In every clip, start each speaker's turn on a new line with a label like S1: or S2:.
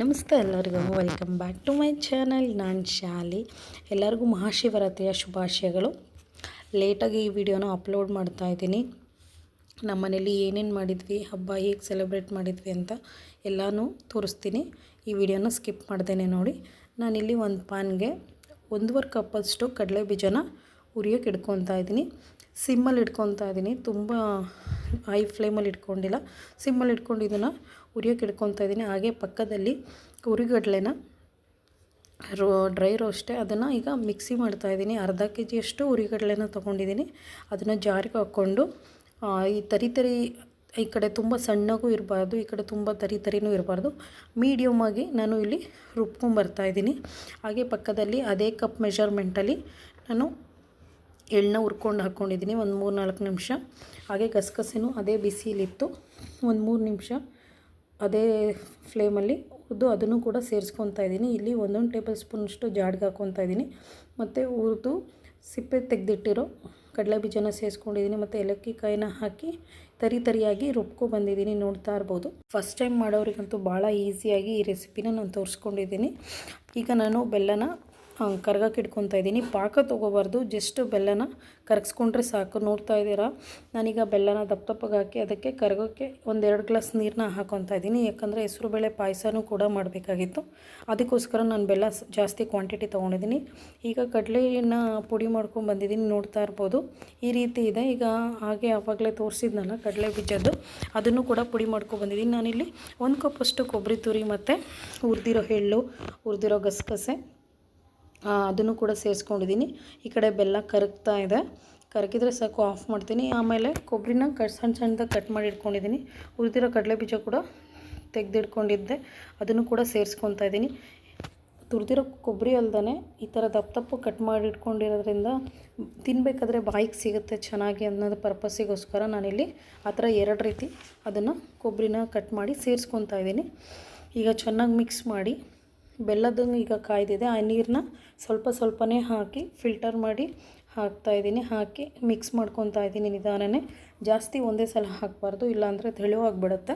S1: ನಮಸ್ತೆ ಎಲ್ಲರಿಗೂ welcome back to my channel ನಾನು ಶಾಲಿ. ಎಲ್ಲರಿಗೂ ಮಹಾಶಿವರಾತ್ರಿಯ ಶುಭಾಶಯಗಳು. ಲೇಟಾಗಿ ಈ ವಿಡಿಯೋನ ಅಪ್ಲೋಡ್ ಮಾಡ್ತಾ ಇದ್ದೀನಿ. ನಮ್ಮ ಮನೇಲಿ ಏನೇನು ಮಾಡಿದ್ವಿ, ಹಬ್ಬ ಹೇಗೆ ಸೆಲೆಬ್ರೇಟ್ ಮಾಡಿದ್ವಿ ಅಂತ ಎಲ್ಲನೂ ತೋರಿಸ್ತೀನಿ. ಈ ವಿಡಿಯೋನ ಸ್ಕಿಪ್ ಮಾಡ್ದೇನೆ ನೋಡಿ. ನಾನಿಲ್ಲಿ ಒಂದು ಪಾನ್ಗೆ ಒಂದೂವರೆ ಕಪ್ಪಷ್ಟು ಕಡಲೆ ಬೀಜನ ಉರಿಯೋಕೆ ಇಟ್ಕೊತಾ ಇದ್ದೀನಿ. ಸಿಮ್ಮಲ್ಲಿ ಇಟ್ಕೊತಾ ಇದ್ದೀನಿ. ತುಂಬ ಹೈ ಫ್ಲೇಮಲ್ಲಿ ಇಟ್ಕೊಂಡಿಲ್ಲ. ಸಿಮ್ಮಲ್ಲಿ ಇಟ್ಕೊಂಡು ಇದನ್ನು ಉರಿಯೋಕೆ ಇಟ್ಕೊತಾ ಇದ್ದೀನಿ. ಹಾಗೆ ಪಕ್ಕದಲ್ಲಿ ಉರಿಗಡ್ಲೆನ ರೋ ಡ್ರೈ ರೋಸ್ಟೆ ಅದನ್ನು ಈಗ ಮಿಕ್ಸಿ ಮಾಡ್ತಾ ಇದ್ದೀನಿ. ಅರ್ಧ ಕೆ ಜಿಯಷ್ಟು ಉರಿಗಡ್ಲೆನ ತೊಗೊಂಡಿದ್ದೀನಿ. ಅದನ್ನು ಜಾರಿಗೆ ಹಾಕ್ಕೊಂಡು ಈ ತರಿ ತರಿ, ಈ ಕಡೆ ತುಂಬ ಸಣ್ಣಗೂ ಇರಬಾರ್ದು, ಈ ಕಡೆ ತುಂಬ ತರಿ ತರಿನೂ ಇರಬಾರ್ದು. ಮೀಡಿಯಮ್ ಆಗಿ ನಾನು ಇಲ್ಲಿ ರುಬ್ಕೊಂಡ್ಬರ್ತಾ ಇದ್ದೀನಿ. ಹಾಗೆ ಪಕ್ಕದಲ್ಲಿ ಅದೇ ಕಪ್ ಮೆಷರ್ಮೆಂಟಲ್ಲಿ ನಾನು ಎಣ್ಣೆ ಹುರ್ಕೊಂಡು ಹಾಕ್ಕೊಂಡಿದ್ದೀನಿ ಒಂದು ಮೂರು ನಾಲ್ಕು ನಿಮಿಷ. ಹಾಗೆ ಗಸಗಸೆನೂ ಅದೇ ಬಿಸಿಲಿತ್ತು ಒಂದು ಮೂರು ನಿಮಿಷ ಅದೇ ಫ್ಲೇಮಲ್ಲಿ ಹುರಿದು ಅದನ್ನು ಕೂಡ ಸೇರಿಸ್ಕೊತಾ ಇದ್ದೀನಿ. ಇಲ್ಲಿ ಒಂದೊಂದು ಟೇಬಲ್ ಸ್ಪೂನಷ್ಟು ಜಾಡ್ಗೆ ಹಾಕ್ಕೊತಾ ಇದ್ದೀನಿ. ಮತ್ತು ಹುರಿದು ಸಿಪ್ಪೆ ತೆಗೆದಿಟ್ಟಿರೋ ಕಡಲೆ ಬೀಜನ ಸೇರಿಸ್ಕೊಂಡಿದ್ದೀನಿ. ಮತ್ತು ಏಲಕ್ಕಿ ಕಾಯಿನ ಹಾಕಿ ತರಿ ತರಿಯಾಗಿ ರುಬ್ಕೊ ಬಂದಿದ್ದೀನಿ, ನೋಡ್ತಾ ಇರ್ಬೋದು. ಫಸ್ಟ್ ಟೈಮ್ ಮಾಡೋರಿಗಂತೂ ಭಾಳ ಈಸಿಯಾಗಿ ಈ ರೆಸಿಪಿನ ನಾನು ತೋರಿಸ್ಕೊಂಡಿದ್ದೀನಿ. ಈಗ ನಾನು ಬೆಲ್ಲನ ಕರ್ಗಕ್ಕೆ ಇಟ್ಕೊತಾ ಇದ್ದೀನಿ. ಪಾಕ ತೊಗೋಬಾರ್ದು. ಜಸ್ಟ್ ಬೆಲ್ಲನ ಕರಗಿಸ್ಕೊಂಡ್ರೆ ಸಾಕು. ನೋಡ್ತಾ ಇದ್ದೀರಾ? ನಾನೀಗ ಬೆಲ್ಲನ ದಪ್ಪ ದಪ್ಪಗೆ ಹಾಕಿ ಅದಕ್ಕೆ ಕರಗೋಕ್ಕೆ ಒಂದೆರಡು ಗ್ಲಾಸ್ ನೀರನ್ನ ಹಾಕೊತಾ ಇದ್ದೀನಿ. ಯಾಕಂದರೆ ಹೆಸರುಬೇಳೆ ಪಾಯಸನೂ ಕೂಡ ಮಾಡಬೇಕಾಗಿತ್ತು. ಅದಕ್ಕೋಸ್ಕರ ನಾನು ಬೆಲ್ಲ ಜಾಸ್ತಿ ಕ್ವಾಂಟಿಟಿ ತೊಗೊಂಡಿದ್ದೀನಿ. ಈಗ ಕಡಲೆನ ಪುಡಿ ಮಾಡ್ಕೊಂಡು ಬಂದಿದ್ದೀನಿ. ನೋಡ್ತಾ ಇರ್ಬೋದು. ಈ ರೀತಿ ಇದೆ. ಈಗ ಹಾಗೆ ಆವಾಗಲೇ ತೋರಿಸಿದ್ನಲ್ಲ ಕಡಲೆ ಬೀಜದ್ದು. ಅದನ್ನು ಕೂಡ ಪುಡಿ ಮಾಡ್ಕೊಂಡು ಬಂದಿದ್ದೀನಿ. ನಾನಿಲ್ಲಿ ಒಂದು ಕಪ್ಪಷ್ಟು ಕೊಬ್ಬರಿ ತುರಿ ಮತ್ತು ಹುರಿದಿರೋ ಎಳ್ಳು ಹುರಿದಿರೋ ಗಸಗಸೆ ಅದನ್ನು ಕೂಡ ಸೇರಿಸ್ಕೊಂಡಿದ್ದೀನಿ. ಈ ಕಡೆ ಬೆಲ್ಲ ಕರಗ್ತಾ ಇದೆ. ಕರಗಿದ್ರೆ ಸಾಕು ಆಫ್ ಮಾಡ್ತೀನಿ. ಆಮೇಲೆ ಕೊಬ್ಬರಿನ ಕಟ್ ಸಣ್ಣ ಸಣ್ಣದಾಗಿ ಕಟ್ ಮಾಡಿ ಇಟ್ಕೊಂಡಿದ್ದೀನಿ. ಉಳಿದಿರೋ ಕಡಲೆ ಬೀಜ ಕೂಡ ತೆಗೆದಿಟ್ಕೊಂಡಿದ್ದೆ. ಅದನ್ನು ಕೂಡ ಸೇರಿಸ್ಕೊತಾ ಇದ್ದೀನಿ. ತುರಿದಿರೋ ಕೊಬ್ಬರಿ ಅಲ್ದೇ ಈ ಥರ ದಪ್ಪ ದಪ್ಪ ಕಟ್ ಮಾಡಿ ಇಟ್ಕೊಂಡಿರೋದ್ರಿಂದ ತಿನ್ನಬೇಕಾದ್ರೆ ಬಾಯಿಗೆ ಸಿಗುತ್ತೆ ಚೆನ್ನಾಗಿ ಅನ್ನೋದು ಪರ್ಪಸ್ಸಿಗೋಸ್ಕರ ನಾನಿಲ್ಲಿ ಆ ಥರ ಎರಡು ರೀತಿ ಅದನ್ನು ಕೊಬ್ಬರಿನ ಕಟ್ ಮಾಡಿ ಸೇರಿಸ್ಕೊತಾ ಇದ್ದೀನಿ. ಈಗ ಚೆನ್ನಾಗಿ ಮಿಕ್ಸ್ ಮಾಡಿ ಬೆಲ್ಲದ ಈಗ ಕಾಯ್ದಿದೆ. ಆ ನೀರನ್ನ ಸ್ವಲ್ಪ ಸ್ವಲ್ಪನೇ ಹಾಕಿ ಫಿಲ್ಟರ್ ಮಾಡಿ ಹಾಕ್ತಾ ಇದ್ದೀನಿ. ಹಾಕಿ ಮಿಕ್ಸ್ ಮಾಡ್ಕೊತಾ ಇದ್ದೀನಿ ನಿಧಾನನೇ. ಜಾಸ್ತಿ ಒಂದೇ ಸಲ ಹಾಕಬಾರ್ದು, ಇಲ್ಲಾಂದರೆ ತೆಳುವಾಗಿಬಿಡುತ್ತೆ.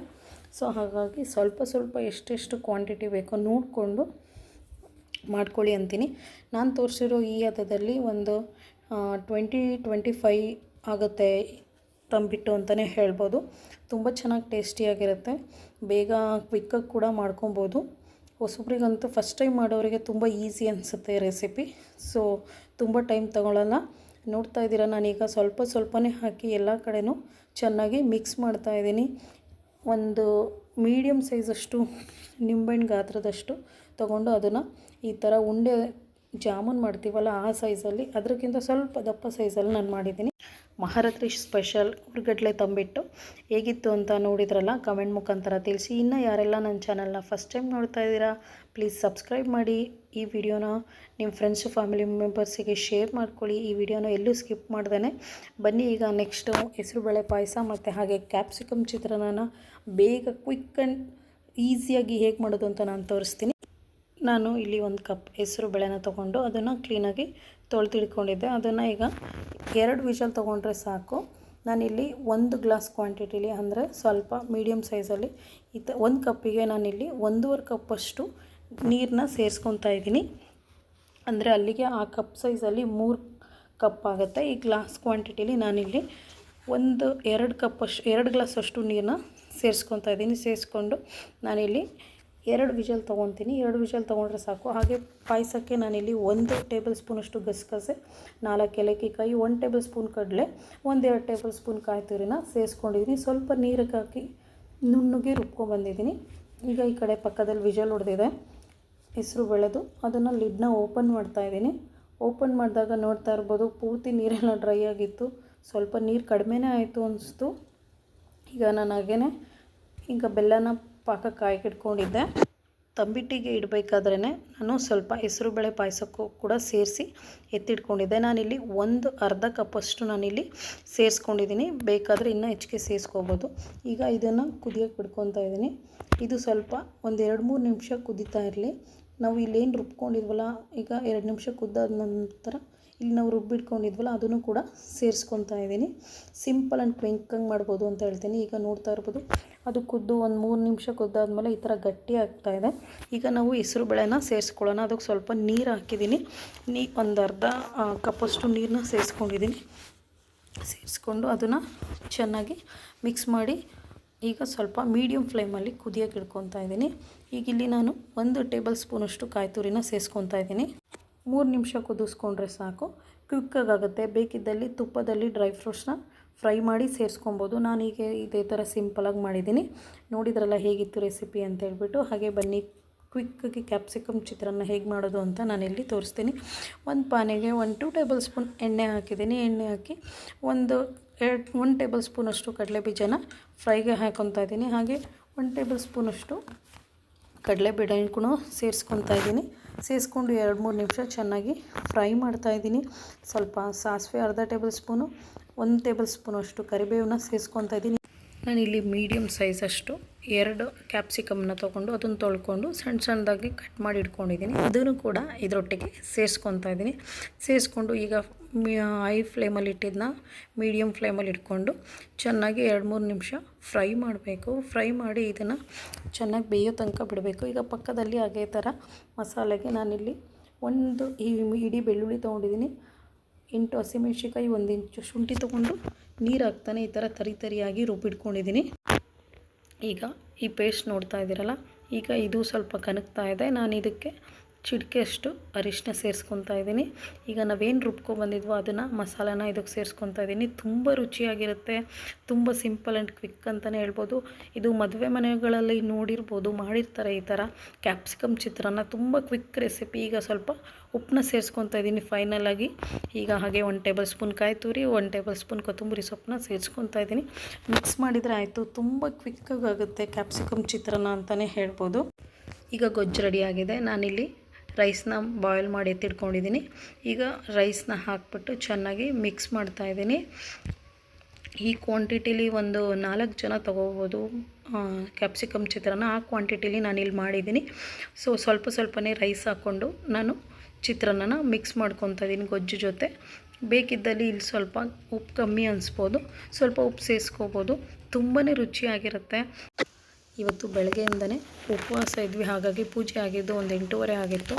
S1: ಸೊ, ಹಾಗಾಗಿ ಸ್ವಲ್ಪ ಸ್ವಲ್ಪ ಎಷ್ಟೆಷ್ಟು ಕ್ವಾಂಟಿಟಿ ಬೇಕೋ ನೋಡಿಕೊಂಡು ಮಾಡ್ಕೊಳ್ಳಿ ಅಂತೀನಿ. ನಾನು ತೋರಿಸಿರೋ ಈ ಹದದಲ್ಲಿ ಒಂದು ಟ್ವೆಂಟಿ ಟ್ವೆಂಟಿ ಫೈ ಆಗುತ್ತೆ ತಂಬಿಟ್ಟು ಅಂತಲೇ ಹೇಳ್ಬೋದು. ತುಂಬ ಚೆನ್ನಾಗಿ ಟೇಸ್ಟಿಯಾಗಿರುತ್ತೆ. ಬೇಗ ಕ್ವಿಕ್ಕಾಗಿ ಕೂಡ ಮಾಡ್ಕೊಬೋದು. ಹೊಸಬ್ರಿಗಂತೂ ಫಸ್ಟ್ ಟೈಮ್ ಮಾಡೋರಿಗೆ ತುಂಬ ಈಸಿ ಅನಿಸುತ್ತೆ ರೆಸಿಪಿ ಸೊ ತುಂಬ ಟೈಮ್ ತಗೊಳ್ಳಲ್ಲ ನೋಡ್ತಾ ಇದ್ದೀರಾ, ನಾನೀಗ ಸ್ವಲ್ಪ ಸ್ವಲ್ಪನೇ ಹಾಕಿ ಎಲ್ಲ ಕಡೆನೂ ಚೆನ್ನಾಗಿ ಮಿಕ್ಸ್ ಮಾಡ್ತಾ ಇದ್ದೀನಿ. ಒಂದು ಮೀಡಿಯಮ್ ಸೈಜಷ್ಟು ನಿಂಬೆಹಣ್ಣು ಗಾತ್ರದಷ್ಟು ತೊಗೊಂಡು ಅದನ್ನು ಈ ಥರ ಉಂಡೆ ಜಾಮೂನ್ ಮಾಡ್ತೀವಲ್ಲ, ಆ ಸೈಜಲ್ಲಿ ಅದಕ್ಕಿಂತ ಸ್ವಲ್ಪ ದಪ್ಪ ಸೈಜಲ್ಲಿ ನಾನು ಮಾಡಿದ್ದೀನಿ. ಮಹಾರಾತ್ರಿ ಸ್ಪೆಷಲ್ ಕುರ್ಗಡ್ಲೆ ತಂಬಿಟ್ಟು ಹೇಗಿತ್ತು ಅಂತ ನೋಡಿದ್ರಲ್ಲ ಕಮೆಂಟ್ ಮುಖಾಂತರ ತಿಳಿಸಿ. ಇನ್ನು ಯಾರೆಲ್ಲ ನನ್ನ ಚಾನಲ್ನ ಫಸ್ಟ್ ಟೈಮ್ ನೋಡ್ತಾ ಇದ್ದೀರಾ ಪ್ಲೀಸ್ ಸಬ್ಸ್ಕ್ರೈಬ್ ಮಾಡಿ. ಈ ವಿಡಿಯೋನ ನಿಮ್ಮ ಫ್ರೆಂಡ್ಸು ಫ್ಯಾಮಿಲಿ ಮೆಂಬರ್ಸಿಗೆ ಶೇರ್ ಮಾಡ್ಕೊಳ್ಳಿ. ಈ ವಿಡಿಯೋನ ಎಲ್ಲೂ ಸ್ಕಿಪ್ ಮಾಡ್ದೇ ಬನ್ನಿ ಈಗ ನೆಕ್ಸ್ಟು ಹೆಸರುಬೇಳೆ ಪಾಯಸ ಮತ್ತು ಹಾಗೆ ಕ್ಯಾಪ್ಸಿಕಮ್ ಚಿತ್ರಾನ್ನ ಬೇಗ ಕ್ವಿಕ್ ಆ್ಯಂಡ್ ಈಸಿಯಾಗಿ ಹೇಗೆ ಮಾಡೋದು ಅಂತ ನಾನು ತೋರಿಸ್ತೀನಿ. ನಾನು ಇಲ್ಲಿ ಒಂದು ಕಪ್ ಹೆಸರು ಬೇಳೆನ ತೊಗೊಂಡು ಅದನ್ನು ಕ್ಲೀನಾಗಿ ತೊಳೆದಿಟ್ಕೊಂಡಿದ್ದೆ ಅದನ್ನು ಈಗ ಎರಡು ವಿಷಲ್ ತೊಗೊಂಡ್ರೆ ಸಾಕು. ನಾನಿಲ್ಲಿ ಒಂದು ಗ್ಲಾಸ್ ಕ್ವಾಂಟಿಟಿಲಿ ಅಂದರೆ ಸ್ವಲ್ಪ ಮೀಡಿಯಮ್ ಸೈಜಲ್ಲಿ ಈ ತ ಒಂದು ಕಪ್ಪಿಗೆ ನಾನಿಲ್ಲಿ ಒಂದೂವರೆ ಕಪ್ಪಷ್ಟು ನೀರನ್ನ ಸೇರಿಸ್ಕೊತಾ ಇದ್ದೀನಿ. ಅಂದರೆ ಅಲ್ಲಿಗೆ ಆ ಕಪ್ ಸೈಜಲ್ಲಿ ಮೂರು ಕಪ್ ಆಗುತ್ತೆ. ಈ ಗ್ಲಾಸ್ ಕ್ವಾಂಟಿಟಿಲಿ ನಾನಿಲ್ಲಿ ಒಂದು ಎರಡು ಕಪ್ಪಷ್ಟು ಎರಡು ಗ್ಲಾಸ್ ಅಷ್ಟು ನೀರನ್ನ ಸೇರಿಸ್ಕೊತಾ ಇದ್ದೀನಿ. ಸೇರಿಸ್ಕೊಂಡು ನಾನಿಲ್ಲಿ ಎರಡು ವಿಷಲ್ ತೊಗೊತೀನಿ. ಎರಡು ವಿಷಲ್ ತೊಗೊಂಡ್ರೆ ಸಾಕು. ಹಾಗೆ ಪಾಯಸಕ್ಕೆ ನಾನಿಲ್ಲಿ ಒಂದು ಟೇಬಲ್ ಸ್ಪೂನಷ್ಟು ಗಸಗಸೆ, ನಾಲ್ಕು ಏಲಕ್ಕಿ ಕಾಯಿ ಒಂದು ಟೇಬಲ್ ಸ್ಪೂನ್ ಕಡಲೆ ಒಂದೆರಡು ಟೇಬಲ್ ಸ್ಪೂನ್ ಕಾಯಿ ಸೇರಿಸ್ಕೊಂಡಿದ್ದೀನಿ. ಸ್ವಲ್ಪ ನೀರಿಗೆ ಹಾಕಿ ನುಣ್ಣಗೆ ರುಬ್ಕೊಂಡ್ಬಂದಿದ್ದೀನಿ. ಈಗ ಈ ಕಡೆ ಪಕ್ಕದಲ್ಲಿ ವಿಜಲ್ ಹೊಡೆದಿದೆ ಹೆಸರು ಬೆಳೆದು ಅದನ್ನು ಲಿಡ್ನ ಓಪನ್ ಮಾಡ್ತಾ ಇದ್ದೀನಿ ಓಪನ್ ಮಾಡಿದಾಗ ನೋಡ್ತಾ ಇರ್ಬೋದು ಪೂರ್ತಿ ನೀರೆಲ್ಲ ಡ್ರೈ ಆಗಿತ್ತು. ಸ್ವಲ್ಪ ನೀರು ಕಡಿಮೆನೇ ಆಯಿತು ಅನಿಸ್ತು. ಈಗ ನಾನು ಹಾಗೇ ಈಗ ಬೆಲ್ಲನ ಪಾಕಕ್ಕೆ ಹಾಕಿಟ್ಕೊಂಡಿದ್ದೆ ತಂಬಿಟ್ಟಿಗೆ ಇಡಬೇಕಾದ್ರೇ ನಾನು ಸ್ವಲ್ಪ ಹೆಸರುಬೇಳೆ ಪಾಯಸಕ್ಕೂ ಕೂಡ ಸೇರಿಸಿ ಎತ್ತಿಟ್ಕೊಂಡಿದ್ದೆ. ನಾನಿಲ್ಲಿ ಒಂದು ಅರ್ಧ ಕಪ್ಪಷ್ಟು ನಾನಿಲ್ಲಿ ಸೇರಿಸ್ಕೊಂಡಿದ್ದೀನಿ. ಬೇಕಾದರೆ ಇನ್ನೂ ಹೆಚ್ಚಿಗೆ ಸೇರಿಸ್ಕೋಬೋದು. ಈಗ ಇದನ್ನು ಕುದಿಯೋಕೆ ಬಿಡ್ಕೊತಾ ಇದ್ದೀನಿ. ಇದು ಸ್ವಲ್ಪ ಒಂದು ಎರಡು ಮೂರು ನಿಮಿಷ ಕುದೀತಾ ಇರಲಿ. ನಾವು ಇಲ್ಲೇನು ರುಬ್ಕೊಂಡಿದ್ವಲ್ಲ, ಈಗ ಎರಡು ನಿಮಿಷ ಕುದ್ದಾದ ನಂತರ ಇಲ್ಲಿ ನಾವು ರುಬ್ಬಿಟ್ಕೊಂಡಿದ್ವಲ್ಲ ಅದನ್ನು ಕೂಡ ಸೇರಿಸ್ಕೊತಾ ಇದ್ದೀನಿ. ಸಿಂಪಲ್ ಆ್ಯಂಡ್ ಕ್ವಿಂಕಂಗೆ ಮಾಡ್ಬೋದು ಅಂತ ಹೇಳ್ತೀನಿ. ಈಗ ನೋಡ್ತಾ ಇರ್ಬೋದು, ಅದು ಕುದ್ದು ಒಂದು ಮೂರು ನಿಮಿಷ ಕುದ್ದಾದ್ಮೇಲೆ ಈ ಥರ ಗಟ್ಟಿ ಆಗ್ತಾ ಇದೆ. ಈಗ ನಾವು ಹೆಸರು ಬೇಳೆನ ಸೇರಿಸ್ಕೊಳ್ಳೋಣ. ಅದಕ್ಕೆ ಸ್ವಲ್ಪ ನೀರು ಹಾಕಿದ್ದೀನಿ. ನೀ ಒಂದು ಅರ್ಧ ಕಪ್ಪಷ್ಟು ನೀರನ್ನ ಸೇರಿಸ್ಕೊಂಡಿದ್ದೀನಿ. ಸೇರಿಸ್ಕೊಂಡು ಅದನ್ನು ಚೆನ್ನಾಗಿ ಮಿಕ್ಸ್ ಮಾಡಿ ಈಗ ಸ್ವಲ್ಪ ಮೀಡಿಯಮ್ ಫ್ಲೇಮಲ್ಲಿ ಕುದಿಯೋಕೆ ಇಡ್ಕೊತಾ ಇದ್ದೀನಿ. ಈಗ ಇಲ್ಲಿ ನಾನು ಒಂದು ಟೇಬಲ್ ಸ್ಪೂನಷ್ಟು ಕಾಯಿ ತುರಿನ ಸೇರಿಸ್ಕೊತಾ ಇದ್ದೀನಿ. ಮೂರು ನಿಮಿಷ ಕುದಿಸ್ಕೊಂಡ್ರೆ ಸಾಕು. ಕ್ವಿಕ್ಕಾಗುತ್ತೆ ಬೇಕಿದ್ದಲ್ಲಿ ತುಪ್ಪದಲ್ಲಿ ಡ್ರೈ ಫ್ರೂಟ್ಸ್ನ ಫ್ರೈ ಮಾಡಿ ಸೇರಿಸ್ಕೊಬೋದು. ನಾನೀಗ ಇದೇ ಥರ ಸಿಂಪಲಾಗಿ ಮಾಡಿದ್ದೀನಿ. ನೋಡಿದ್ರಲ್ಲ ಹೇಗಿತ್ತು ರೆಸಿಪಿ ಅಂತ ಹೇಳ್ಬಿಟ್ಟು. ಹಾಗೆ ಬನ್ನಿ ಕ್ವಿಕ್ಕಾಗಿ ಕ್ಯಾಪ್ಸಿಕಮ್ ಚಿತ್ರಾನ್ನ ಹೇಗೆ ಮಾಡೋದು ಅಂತ ನಾನಿಲ್ಲಿ ತೋರಿಸ್ತೀನಿ. ಒಂದು ಪಾನೆಗೆ ಒಂದು ಟೂ ಟೇಬಲ್ ಸ್ಪೂನ್ ಎಣ್ಣೆ ಹಾಕಿದ್ದೀನಿ. ಎಣ್ಣೆ ಹಾಕಿ ಒಂದು ಎರಡು, ಒಂದು ಟೇಬಲ್ ಸ್ಪೂನಷ್ಟು ಕಡಲೆ ಬೀಜನ ಫ್ರೈಗೆ ಹಾಕೊತಾ ಇದ್ದೀನಿ. ಹಾಗೆ ಒಂದು ಟೇಬಲ್ ಸ್ಪೂನಷ್ಟು ಕಡಲೆ ಬೀಡ ಕೂಡ ಸೇರಿಸ್ಕೊತಾ ಇದ್ದೀನಿ. ಸೇರಿಸ್ಕೊಂಡು ಎರಡು ಮೂರು ನಿಮಿಷ ಚೆನ್ನಾಗಿ ಫ್ರೈ ಮಾಡ್ತಾಯಿದ್ದೀನಿ ಸ್ವಲ್ಪ ಸಾಸಿವೆ ಅರ್ಧ ಟೇಬಲ್ ಸ್ಪೂನು, ಒಂದು ಟೇಬಲ್ ಸ್ಪೂನಷ್ಟು ಕರಿಬೇವನ್ನ ಸೇರಿಸ್ಕೊತಾ ಇದ್ದೀನಿ. ನಾನಿಲ್ಲಿ ಮೀಡಿಯಮ್ ಸೈಜಷ್ಟು ಎರಡು ಕ್ಯಾಪ್ಸಿಕಮ್ನ ತೊಗೊಂಡು ಅದನ್ನು ತೊಳ್ಕೊಂಡು ಸಣ್ಣ ಸಣ್ಣದಾಗಿ ಕಟ್ ಮಾಡಿ ಇಟ್ಕೊಂಡಿದ್ದೀನಿ. ಅದನ್ನು ಕೂಡ ಇದರೊಟ್ಟಿಗೆ ಸೇರಿಸ್ಕೊತಾ ಇದ್ದೀನಿ. ಸೇರಿಸ್ಕೊಂಡು ಈಗ ಹೈ ಫ್ಲೇಮಲ್ಲಿ ಇಟ್ಟಿದ್ದನ್ನ ಮೀಡಿಯಮ್ ಫ್ಲೇಮಲ್ಲಿ ಇಟ್ಕೊಂಡು ಚೆನ್ನಾಗಿ ಎರಡು ಮೂರು ನಿಮಿಷ ಫ್ರೈ ಮಾಡಬೇಕು. ಫ್ರೈ ಮಾಡಿ ಇದನ್ನು ಚೆನ್ನಾಗಿ ಬೇಯೋ ತನಕ ಬಿಡಬೇಕು. ಈಗ ಪಕ್ಕದಲ್ಲಿ ಅದೇ ಥರ ಮಸಾಲೆಗೆ ನಾನಿಲ್ಲಿ ಒಂದು ಈ ಇಡೀ ಬೆಳ್ಳುಳ್ಳಿ ತೊಗೊಂಡಿದ್ದೀನಿ. ಎಂಟು ಹಸಿಮೆಣ್ಸಿಕಾಯಿ ಒಂದು ಇಂಚು ಶುಂಠಿ ತೊಗೊಂಡು ನೀರು ಹಾಕ್ತಾನೆ ಈ ಥರ ತರಿ ತರಿಯಾಗಿ ರುಬ್ಬಿಟ್ಕೊಂಡಿದ್ದೀನಿ. ಈಗ ಈ ಪೇಸ್ಟ್ ನೋಡ್ತಾ ಇದ್ದೀರಲ್ಲ ಈಗ ಇದು ಸ್ವಲ್ಪ ಕನಕ್ತಾ ಇದೆ. ನಾನು ಇದಕ್ಕೆ ಚಿಟಿಕೆಯಷ್ಟು ಅರಿಶಿನ ಸೇರಿಸ್ಕೊತಾ ಇದ್ದೀನಿ. ಈಗ ನಾವೇನು ರುಬ್ಕೊಬಂದಿದ್ವೋ ಅದನ್ನು ಮಸಾಲಾನ ಇದಕ್ಕೆ ಸೇರಿಸ್ಕೊತಾ ಇದ್ದೀನಿ. ತುಂಬ ರುಚಿಯಾಗಿರುತ್ತೆ. ತುಂಬ ಸಿಂಪಲ್ ಆ್ಯಂಡ್ ಕ್ವಿಕ್ ಅಂತಲೇ ಹೇಳ್ಬೋದು. ಇದು ಮದುವೆ ಮನೆಗಳಲ್ಲಿ ನೋಡಿರ್ಬೋದು, ಮಾಡಿರ್ತಾರೆ ಈ ಥರ. ಕ್ಯಾಪ್ಸಿಕಮ್ ಚಿತ್ರಾನ್ನ, ತುಂಬ ಕ್ವಿಕ್ ರೆಸಿಪಿ. ಈಗ ಸ್ವಲ್ಪ ಉಪ್ಪನ್ನ ಸೇರಿಸ್ಕೊತಾ ಇದ್ದೀನಿ ಫೈನಲಾಗಿ ಈಗ ಹಾಗೆ ಒನ್ ಟೇಬಲ್ ಸ್ಪೂನ್ ಕಾಯಿ ತುರಿ ಒನ್ ಟೇಬಲ್ ಸ್ಪೂನ್ ಕೊತ್ತಂಬರಿ ಸೊಪ್ಪನ್ನ ಸೇರಿಸ್ಕೊತಾ ಇದ್ದೀನಿ. ಮಿಕ್ಸ್ ಮಾಡಿದರೆ ಆಯಿತು. ತುಂಬ ಕ್ವಿಕ್ಕಾಗುತ್ತೆ ಕ್ಯಾಪ್ಸಿಕಮ್ ಚಿತ್ರಾನ್ನ ಅಂತಲೇ ಹೇಳ್ಬೋದು. ಈಗ ಗೊಜ್ಜು ರೆಡಿಯಾಗಿದೆ ನಾನಿಲ್ಲಿ ರೈಸ್ನ ಬಾಯ್ಲ್ ಮಾಡಿ ಎತ್ತಿಟ್ಕೊಂಡಿದ್ದೀನಿ ಈಗ ರೈಸ್ನ ಹಾಕ್ಬಿಟ್ಟು ಚೆನ್ನಾಗಿ ಮಿಕ್ಸ್ ಮಾಡ್ತಾಯಿದ್ದೀನಿ ಈ ಕ್ವಾಂಟಿಟಿಲಿ ಒಂದು ನಾಲ್ಕು ಜನ ತೊಗೋಬೋದು ಕ್ಯಾಪ್ಸಿಕಮ್ ಚಿತ್ರಾನ್ನ ಆ ಕ್ವಾಂಟಿಟಿಲಿ ನಾನು ಇಲ್ಲಿ ಮಾಡಿದ್ದೀನಿ ಸೊ ಸ್ವಲ್ಪ ಸ್ವಲ್ಪನೇ ರೈಸ್ ಹಾಕ್ಕೊಂಡು ನಾನು ಚಿತ್ರಾನ್ನನ ಮಿಕ್ಸ್ ಮಾಡ್ಕೊತಾ ಇದ್ದೀನಿ ಗೊಜ್ಜು ಜೊತೆ. ಬೇಕಿದ್ದಲ್ಲಿ ಇಲ್ಲಿ ಸ್ವಲ್ಪ ಉಪ್ಪು ಕಮ್ಮಿ ಅನಿಸ್ಬೋದು, ಸ್ವಲ್ಪ ಉಪ್ಪು ಸೇರಿಸ್ಕೋಬೋದು ತುಂಬಾ ರುಚಿಯಾಗಿರುತ್ತೆ. ಇವತ್ತು ಬೆಳಗ್ಗೆಯಿಂದನೇ ಉಪವಾಸ ಇದ್ವಿ. ಹಾಗಾಗಿ ಪೂಜೆ ಆಗಿದ್ದು ಒಂದು ಎಂಟೂವರೆ ಆಗಿತ್ತು.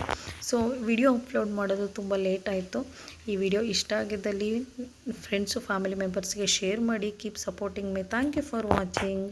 S1: ಸೊ ವಿಡಿಯೋ ಅಪ್ಲೋಡ್ ಮಾಡೋದು ತುಂಬ ಲೇಟ್ ಆಯಿತು. ಈ ವಿಡಿಯೋ ಇಷ್ಟ ಆಗಿದ್ದಲ್ಲಿ ಫ್ರೆಂಡ್ಸು ಫ್ಯಾಮಿಲಿ ಮೆಂಬರ್ಸ್ಗೆ ಶೇರ್ ಮಾಡಿ keep supporting me thank you for watching